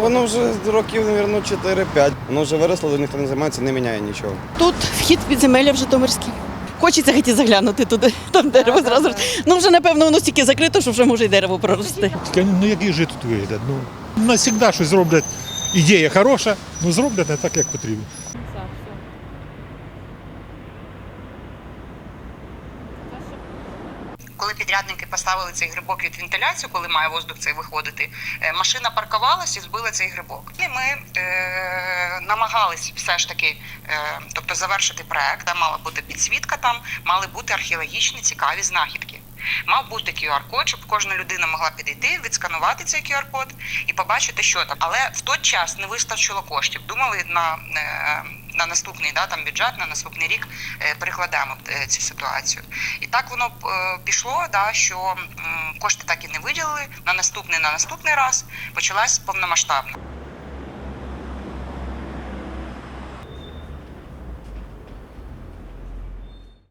Воно вже років, мабуть, 4-5. Воно вже виросло, ніхто не займається, не міняє нічого. Тут вхід підземелля в Житомирське. Хочеться хотіти заглянути туди, там дерево зразу. Ну вже напевно воно стільки закрито, що вже може й дерево прорости. Ска- Ну який жит тут вигляд? Ну, навсігда щось зроблять. Ідея хороша, ну зроблять не так, як потрібно. Коли підрядники поставили цей грибок від вентиляцію, коли має воздух цей виходити, е, машина паркувалась і збила цей грибок. І ми е, намагались все ж таки, е, тобто завершити проект, там мала бути підсвітка, там мали бути археологічні цікаві знахідки. Мав бути QR-код, щоб кожна людина могла підійти, відсканувати цей QR-код і побачити, що там. Але в той час не вистачило коштів. Думали на, е, на наступний да, там, бюджет, на наступний рік е, перекладемо е, цю ситуацію. І так воно е, пішло, да, що кошти так і не виділили. На наступний, на наступний раз почалась повномасштабна.